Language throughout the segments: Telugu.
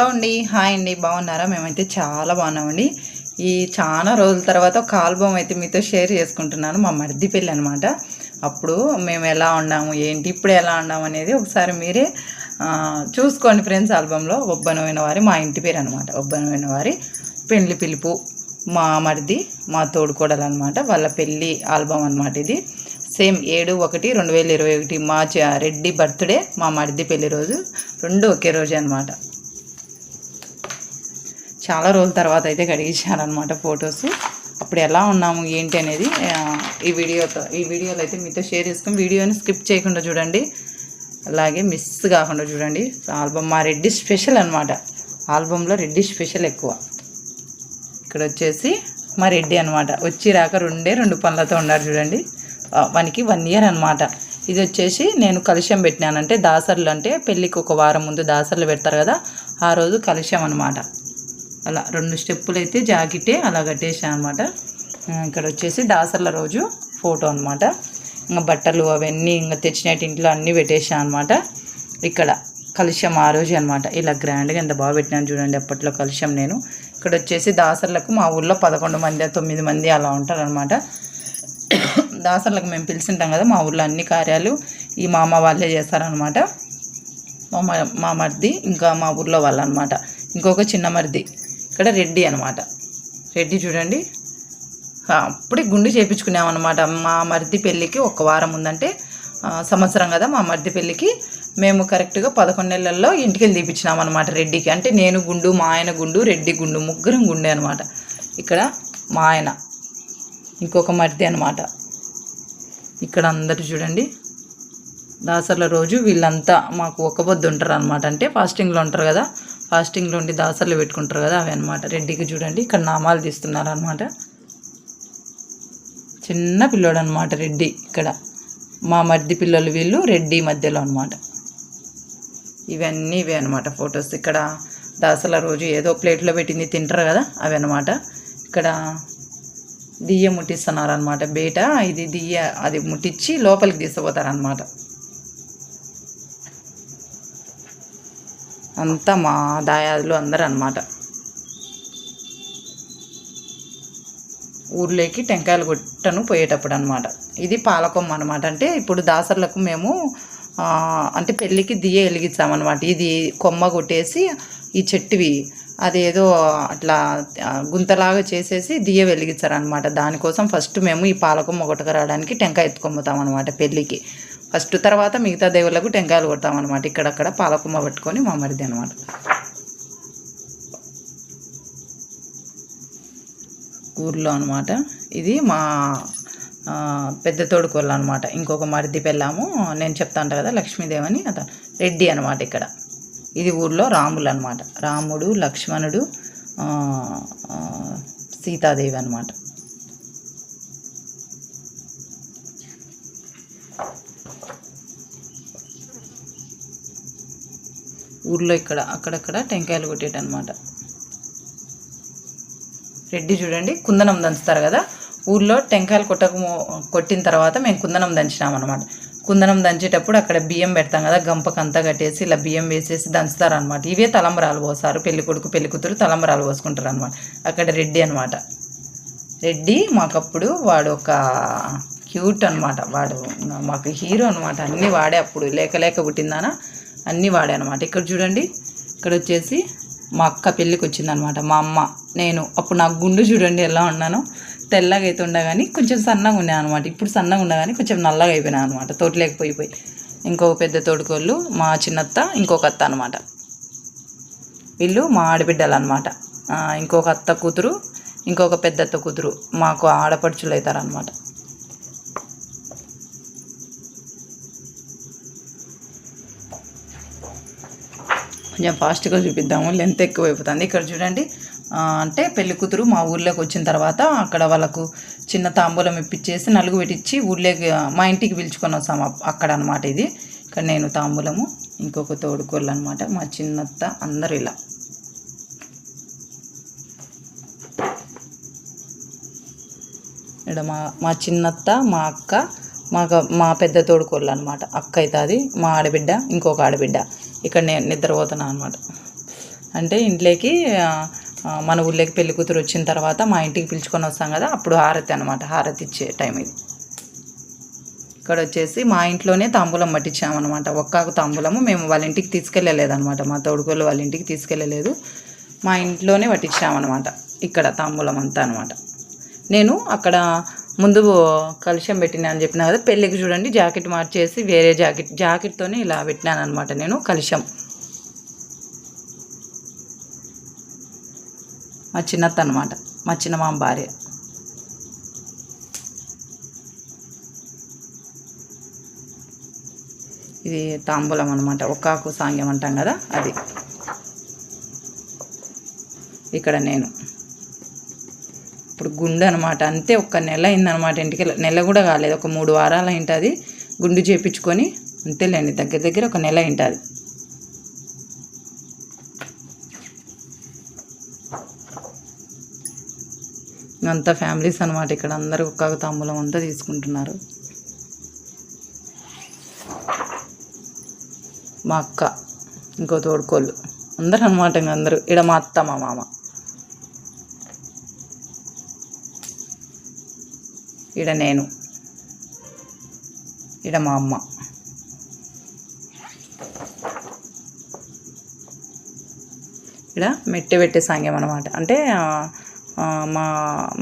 హలో అండి. హాయ్ అండి. బాగున్నారా? మేమైతే చాలా బాగున్నామండి. ఈ చాలా రోజుల తర్వాత ఒక ఆల్బమ్ అయితే మీతో షేర్ చేసుకుంటున్నాను. మా మరిది పెళ్ళి అనమాట అప్పుడు మేము ఎలా ఉన్నాము ఏంటి ఇప్పుడు ఎలా ఉన్నాము అనేది ఒకసారి మీరే చూసుకోండి ఫ్రెండ్స్ ఆల్బంలో. ఒబ్బనమైన వారి మా ఇంటి పేరు అనమాట ఒబ్బనమైన వారి పెళ్ళి పిలుపు. మా మరిది మా తోడుకోడలు అనమాట వాళ్ళ పెళ్ళి ఆల్బమ్ అనమాట ఇది. సేమ్ ఏడు ఒకటి రెండు వేల ఇరవై ఒకటి మా రెడ్డి బర్త్డే మా మరిది పెళ్ళి రోజు. రెండు ఒకే రోజే అనమాట చాలా రోజుల తర్వాత అయితే కడిగించారనమాట ఫొటోస్. అప్పుడు ఎలా ఉన్నాము ఏంటి అనేది ఈ వీడియోతో ఈ వీడియోలో అయితే మీతో షేర్ చేసుకుని వీడియోని స్కిప్ చేయకుండా చూడండి. అలాగే మిస్ కాకుండా చూడండి. ఆల్బమ్ మా రెడ్డి స్పెషల్ అనమాట ఆల్బంలో రెడ్డి స్పెషల్ ఎక్కువ. ఇక్కడ వచ్చేసి మా రెడ్డి అనమాట వచ్చి రాక రెండే రెండు పనులతో ఉన్నారు చూడండి. ఆ, వానికి వన్ ఇయర్ అనమాట ఇది వచ్చేసి నేను కలుషం పెట్టినానంటే దాసర్లు అంటే పెళ్ళికి ఒక వారం ముందు దాసర్లు పెడతారు కదా ఆ రోజు కలుషం అనమాట అలా రెండు స్టెప్పులు అయితే జాకెటే అలా కట్టేసాను అనమాట ఇక్కడ వచ్చేసి దాసర్ల రోజు ఫోటో అనమాట ఇంకా బట్టలు అవన్నీ ఇంకా తెచ్చినట్టు ఇంట్లో అన్నీ పెట్టేసాను అనమాట ఇక్కడ కలుష్యం ఆ రోజు అనమాట ఇలా గ్రాండ్గా ఎంత బాగా పెట్టినాను చూడండి అప్పట్లో కలుష్యం నేను. ఇక్కడ వచ్చేసి దాసర్లకు మా ఊళ్ళో పదకొండు మంది తొమ్మిది మంది అలా ఉంటారు అనమాట దాసర్లకు మేము పిలిచింటాం కదా మా ఊళ్ళో అన్ని కార్యాలు ఈ మామ వాళ్ళే చేస్తారనమాట మా మా మరిది ఇంకా మా ఊర్లో వాళ్ళు అనమాట ఇంకొక చిన్న మరిది. ఇక్కడ రెడ్డి అనమాట రెడ్డి చూడండి. అప్పుడే గుండు చేయించుకున్నామన్నమాట మా మరిది పెళ్ళికి ఒక వారం ఉందంటే సంవత్సరం కదా మా మరిది పెళ్ళికి. మేము కరెక్ట్గా పదకొండు నెలల్లో ఇంటికి వెళ్ళి తీపించినామన్నమాట రెడ్డికి. అంటే నేను గుండు మా ఆయన గుండు రెడ్డి గుండు ముగ్గురం గుండె అనమాట ఇక్కడ మా ఆయన ఇంకొక మరిది అనమాట ఇక్కడ అందరు చూడండి. దాసర్ల రోజు వీళ్ళంతా మాకు ఒక పొద్దు ఉంటారు అనమాట అంటే ఫాస్టింగ్లో ఉంటారు కదా ఫాస్టింగ్లో ఉండి దాసర్లు పెట్టుకుంటారు కదా అవి అనమాట రెడ్డికి చూడండి ఇక్కడ నామాలు తీస్తున్నారు అనమాట చిన్న పిల్లోడు అనమాట రెడ్డి ఇక్కడ. మా మర్ది పిల్లలు వీళ్ళు రెడ్డి మధ్యలో అనమాట ఇవన్నీ ఇవే అనమాట ఫొటోస్. ఇక్కడ దాసల రోజు ఏదో ప్లేట్లో పెట్టింది తింటారు కదా అవి అనమాట ఇక్కడ దియ్య ముట్టిస్తున్నారు అనమాట బయట ఇది దియ్య అది ముట్టించి లోపలికి తీసుకుపోతారు అంతా మా దాయాదులు అందరు అనమాట ఊర్లోకి టెంకాయలు కొట్టను పోయేటప్పుడు అనమాట ఇది పాలకొమ్మ అనమాట అంటే ఇప్పుడు దాసర్లకు మేము అంటే పెళ్ళికి దియ్య వెలిగించామన్నమాట ఇది కొమ్మ కొట్టేసి ఈ చెట్టువి అదేదో అట్లా గుంతలాగా చేసేసి దియ్య వెలిగించారనమాట దానికోసం ఫస్ట్ మేము ఈ పాలకొమ్మ కొట్టకరావడానికి టెంకాయ ఎత్తుకొమ్ముతాం అనమాట పెళ్ళికి. ఫస్ట్ తర్వాత మిగతా దేవుళ్ళకు టెంకాయలు కొడతామన్నమాట ఇక్కడక్కడ పాలకుమ్మ పట్టుకొని మా మరిది అనమాట ఊర్లో అనమాట ఇది మా పెద్ద తోడుకోళ్ళు అనమాట ఇంకొక మరిది పెళ్ళాము. నేను చెప్తాను కదా లక్ష్మీదేవని అతను రెడ్డి అనమాట ఇక్కడ. ఇది ఊర్లో రాములు అనమాట రాముడు లక్ష్మణుడు సీతాదేవి అనమాట ఊర్లో ఇక్కడ అక్కడక్కడ టెంకాయలు కొట్టేటనమాట రెడ్డి చూడండి కుందనం దంచుతారు కదా? ఊర్లో టెంకాయలు కొట్టక కొట్టిన తర్వాత మేము కుందనం దంచినాం అనమాట కుందనం దంచేటప్పుడు అక్కడ బియ్యం పెడతాం కదా గంపకంతా కట్టేసి ఇలా బియ్యం వేసేసి దంచుతారనమాట ఇవే తలంబరాలు పోస్తారు పెళ్ళి కొడుకు పెళ్ళి కూతురు తలంబరాలు పోసుకుంటారు అనమాట అక్కడ రెడ్డి అనమాట రెడ్డి మాకప్పుడు వాడు ఒక క్యూట్ అనమాట వాడు మాకు హీరో అనమాట అన్నీ వాడే అప్పుడు. లేక లేక పుట్టిందానా అన్నీ వాడే అనమాట ఇక్కడ చూడండి ఇక్కడ వచ్చేసి మా అక్క పెళ్ళికి వచ్చిందనమాట. మా అమ్మ నేను అప్పుడు నాకు గుండు చూడండి ఎలా ఉన్నాను. తెల్లగా అయితే ఉండగాని కొంచెం సన్నగా ఉన్నాను అనమాట ఇప్పుడు సన్నగా ఉండగాని కొంచెం నల్లగా అయిపోయినా అనమాట. తోటలేకపోయి పోయి. ఇంకొక పెద్ద తోడుకోళ్ళు మా చిన్నత్త ఇంకొక అత్త అనమాట. వీళ్ళు మా ఆడబిడ్డలు అనమాట ఇంకొక అత్త కూతురు ఇంకొక పెద్దత్త కూతురు మాకు ఆడపడుచులు అవుతారనమాట. కొంచెం ఫాస్ట్గా చూపిద్దాము. లెంత్ ఎక్కువైపోతుంది. ఇక్కడ చూడండి అంటే పెళ్ళి కూతురు మా ఊర్లోకి వచ్చిన తర్వాత అక్కడ వాళ్ళకు చిన్న తాంబూలం ఇప్పించేసి నలుగు పెట్టించి ఊళ్ళో మా ఇంటికి పిలుచుకొని వస్తాము అక్కడ అనమాట ఇది. ఇక్కడ నేను తాంబూలము ఇంకొక తోడుకోళ్ళు అనమాట మా చిన్నత్త అందరు ఇలా. ఇక్కడ మా మా చిన్నత్త మా అక్క మా మా పెద్ద తోడుకోళ్ళు అనమాట అక్క అవుతుంది మా ఆడబిడ్డ ఇంకొక ఆడబిడ్డ. ఇక్కడ నేను నిద్రపోతున్నాను అనమాట అంటే ఇంట్లోకి మన ఊళ్ళోకి పెళ్ళి కూతురు వచ్చిన తర్వాత మా ఇంటికి పిలుచుకొని వస్తాం కదా అప్పుడు హారతి అనమాట హారతి ఇచ్చే టైం ఇది. ఇక్కడ వచ్చేసి మా ఇంట్లోనే తాంబూలం పట్టించామన్నమాట ఒక్కాకు తాంబూలము మేము వాళ్ళ ఇంటికి తీసుకెళ్ళలేదన్నమాట మా తోడుకోళ్ళు వాళ్ళ ఇంటికి తీసుకెళ్ళలేదు. మా ఇంట్లోనే పట్టించామన్నమాట ఇక్కడ తాంబూలం అంతా అనమాట నేను అక్కడ ముందు కలుషం పెట్టినా అని చెప్పిన కదా పెళ్ళికి చూడండి జాకెట్ మార్చేసి వేరే జాకెట్ జాకెట్తోనే ఇలా పెట్టినాను అనమాట నేను కలుషం. మా చిన్నత్త అనమాట మా చిన్న మామ భార్య. ఇది తాంబూలం అనమాట ఒక్కాకు సాంగ్యం అంటాం కదా అది. ఇక్కడ నేను. ఇప్పుడు గుండు అనమాట అంతే ఒక్క నెల అయిందనమాట ఇంటికి. నెల కూడా కాలేదు. ఒక మూడు వారాలు అయింటుంది. గుండు చేపించుకొని అంతేలేండి. దగ్గర దగ్గర ఒక నెల అయింటుంది. అంతా ఫ్యామిలీస్ అనమాట ఇక్కడ అందరూ ఒక్క తమ్ములం అంతా తీసుకుంటున్నారు. మా అక్క ఇంకో తోడుకోళ్ళు. అందరూ అనమాట ఇంక అందరూ. ఇక్కడ మా అత్త మా మామ. ఈడ నేను. ఈడ మా అమ్మ. ఈడ మెట్టి పెట్టే సాంగ్యం అనమాట అంటే మా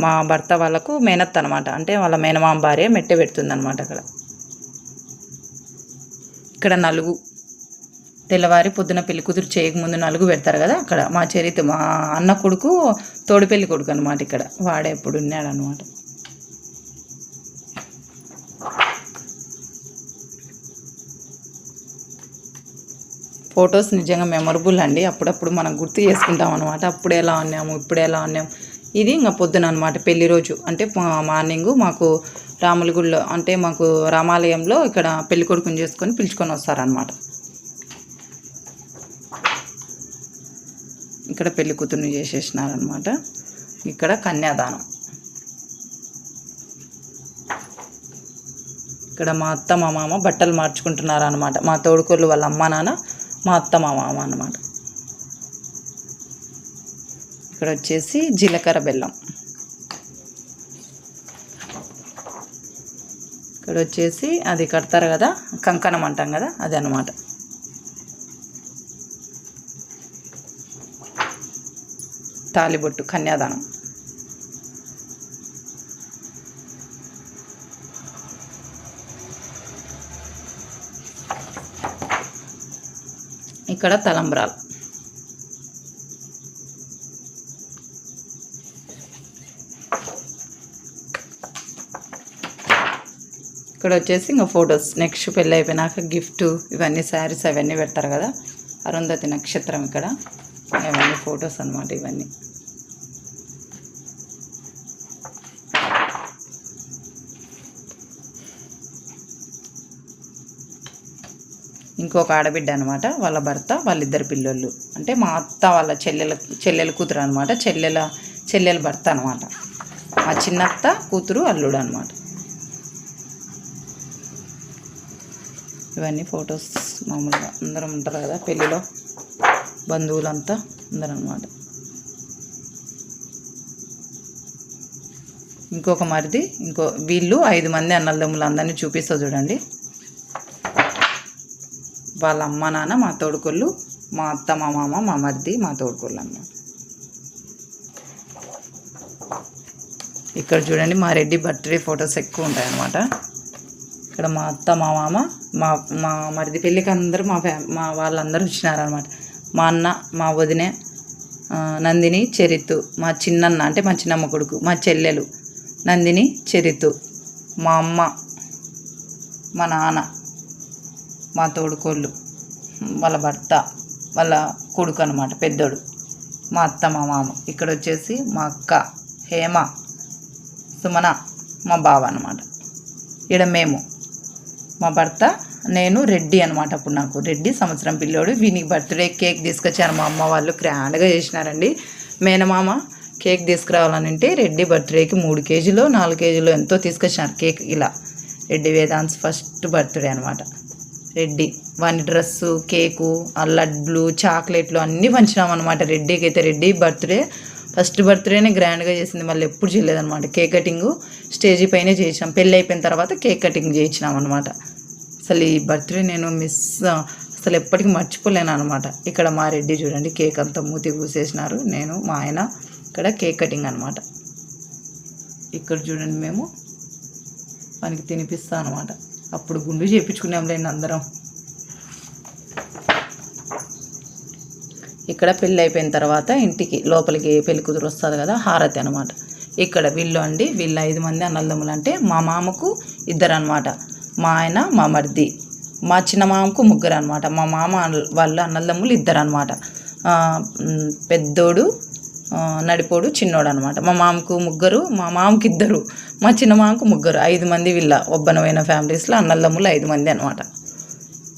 మా భర్త వాళ్ళకు మేనత్ అనమాట అంటే వాళ్ళ మేనమామ భార్య మెట్టె పెడుతుంది అనమాట అక్కడ. ఇక్కడ నలుగు. తెల్లవారి పొద్దున పెళ్ళి కూతురు చేయకముందు నలుగు పెడతారు కదా అక్కడ. మా చరిత్ర మా అన్న కొడుకు తోడు పెళ్ళి కొడుకు అనమాట ఇక్కడ. వాడే ఎప్పుడు ఉన్నాడు అనమాట ఫొటోస్ నిజంగా మెమొరబుల్ అండి. అప్పుడప్పుడు మనం గుర్తు చేసుకుంటాం అనమాట అప్పుడు ఎలా ఉన్నాము ఇప్పుడు ఎలా ఉన్నాము ఇది ఇంకా పొద్దున అనమాట పెళ్ళి రోజు. అంటే మార్నింగు మార్నింగ్ మాకు రాముల గుడిలో అంటే మాకు రామాలయంలో ఇక్కడ పెళ్ళి కొడుకుని చేసుకొని పిలుచుకొని వస్తారనమాట ఇక్కడ పెళ్ళి కూతుర్ని చేసేసినారనమాట ఇక్కడ కన్యాదానం. ఇక్కడ మా అత్త మా మామ బట్టలు మార్చుకుంటున్నారనమాట మా తోడుకోళ్ళు వాళ్ళ అమ్మ నాన్న మా అత్త మా మామ అన్నమాట. ఇక్కడ వచ్చేసి జీలకర్ర బెల్లం. ఇక్కడ వచ్చేసి అది కడతారు కదా కంకణం అంటాం కదా అది అనమాట తాలిబొట్టు కన్యాదానం. ఇక్కడ తలంబ్రాలు. ఇక్కడ వచ్చేసి ఇంకా ఫొటోస్ నెక్స్ట్ పెళ్ళి అయిపోయినాక గిఫ్ట్ ఇవన్నీ శారీస్ అవన్నీ పెడతారు కదా. అరుంధతి నక్షత్రం ఇక్కడ. ఇవన్నీ ఫొటోస్ అన్నమాట ఇవన్నీ. ఇంకొక ఆడబిడ్డ అనమాట వాళ్ళ భర్త వాళ్ళిద్దరు పిల్లోళ్ళు. అంటే మా అత్త వాళ్ళ చెల్లెల చెల్లెల కూతురు అనమాట చెల్లెల చెల్లెల భర్త అనమాట మా చిన్నత్త కూతురు అల్లుడు అనమాట ఇవన్నీ ఫొటోస్ మామూలుగా. అందరం ఉంటారు కదా పెళ్ళిలో. బంధువులంతా అందరూ అనమాట ఇంకొక మరిది ఇంకో వీళ్ళు ఐదు మంది అన్నదమ్ములు అందరినీ చూపిస్తా చూడండి. వాళ్ళ అమ్మ నాన్న మా తోడుకొళ్ళు మా అత్త మా మామ మా మరిది మా తోడుకొళ్ళు అమ్మ ఇక్కడ చూడండి మా రెడ్డి బర్త్డే ఫొటోస్ ఎక్కువ ఉంటాయి అన్నమాట ఇక్కడ మా అత్త మా మామ మా మా మరిది పెళ్ళికి అందరూ మా ఫ్యా మా వాళ్ళందరూ వచ్చినారనమాట మా అన్న మా వదినే నందిని చరితు మా చిన్నన్న అంటే మా చిన్నమ్మ కొడుకు మా చెల్లెలు నందిని చరితు మా అమ్మ మా నాన్న. మా తోడుకోళ్ళు వాళ్ళ భర్త వాళ్ళ కొడుకు అనమాట పెద్దోడు. మా అత్త మా మామ. ఇక్కడ వచ్చేసి మా అక్క హేమ సుమన మా బావ అనమాట ఈడ మేము. మా భర్త నేను రెడ్డి అనమాట అప్పుడు నాకు. రెడ్డి సంవత్సరం పిల్లోడు. వీనికి బర్త్డే కేక్ తీసుకొచ్చారు మా అమ్మ వాళ్ళు. గ్రాండ్గా చేసినారండి. మేనమామ కేక్ తీసుకురావాలని అంటే రెడ్డి బర్త్డేకి మూడు కేజీలు నాలుగు కేజీలు ఎంతో తీసుకొచ్చినారు కేక్ ఇలా. రెడ్డి వేదాంత్ ఫస్ట్ బర్త్డే అనమాట రెడ్డి. వాని డ్రెస్సు కేకు ఆ లడ్లు చాక్లెట్లు అన్నీ పంచినాం అనమాట రెడ్డికి అయితే రెడ్డి బర్త్డే. ఫస్ట్ బర్త్డేనే గ్రాండ్గా చేసింది. మళ్ళీ ఎప్పుడు చేయలేదన్నమాట. కేక్ కటింగ్ స్టేజీ పైనే చేసినాం. పెళ్ళి అయిపోయిన తర్వాత కేక్ కటింగ్ చేయించినాం అనమాట అసలు ఈ బర్త్డే నేను మిస్ అసలు ఎప్పటికీ మర్చిపోలేను అనమాట ఇక్కడ మా రెడ్డి చూడండి కేక్ అంతా మూతి కూసేసినారు నేను మా ఆయన ఇక్కడ కేక్ కటింగ్ అనమాట ఇక్కడ చూడండి మేము. మనకి తినిపిస్తా అనమాట అప్పుడు గుండు చేయించుకున్నాంలేండి అందరం ఇక్కడ పెళ్ళి అయిపోయిన తర్వాత ఇంటికి లోపలికి పెళ్ళి కూతురు వస్తుంది కదా హారతి అనమాట ఇక్కడ వీళ్ళు అండి వీళ్ళు ఐదు మంది అన్నదమ్ములు అంటే మా మామకు ఇద్దరు అనమాట మా ఆయన మా మరిది. మా చిన్న మామకు ముగ్గురు అనమాట మా మామ వాళ్ళు వాళ్ళ అన్నదమ్ములు ఇద్దరు అనమాట పెద్దోడు నడిపోడు చిన్నోడు అనమాట మా మామకు ముగ్గురు మా మామకి ఇద్దరు మా చిన్న మామకు ముగ్గురు ఐదు మంది వీళ్ళ ఒబ్బనమైన ఫ్యామిలీస్లో అన్నల్లమ్ములు ఐదు మంది అనమాట.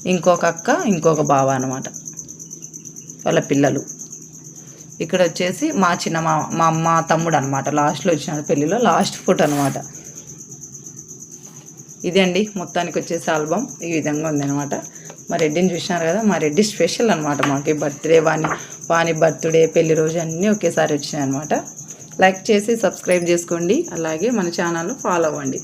ఇంకొక అక్క ఇంకొక బావ అనమాట. వాళ్ళ పిల్లలు. ఇక్కడ వచ్చేసి మా చిన్న మా మా అమ్మ తమ్ముడు అనమాట లాస్ట్లో వచ్చినాడు పెళ్ళిలో లాస్ట్ ఫుట్ అనమాట. ఇదే అండి మొత్తానికి వచ్చేసి ఆల్బమ్. ఈ విధంగా ఉందన్నమాట. మా రెడ్డిని చూసినారు కదా మా రెడ్డి స్పెషల్ అనమాట మాకు. బర్త్డే వాని వాని బర్త్డే పెళ్ళి రోజు అన్నీ ఒకేసారి వచ్చినాయి అనమాట లైక్ చేసి సబ్స్క్రైబ్ చేసుకోండి. అలాగే మన ఛానల్ను ఫాలో అవ్వండి.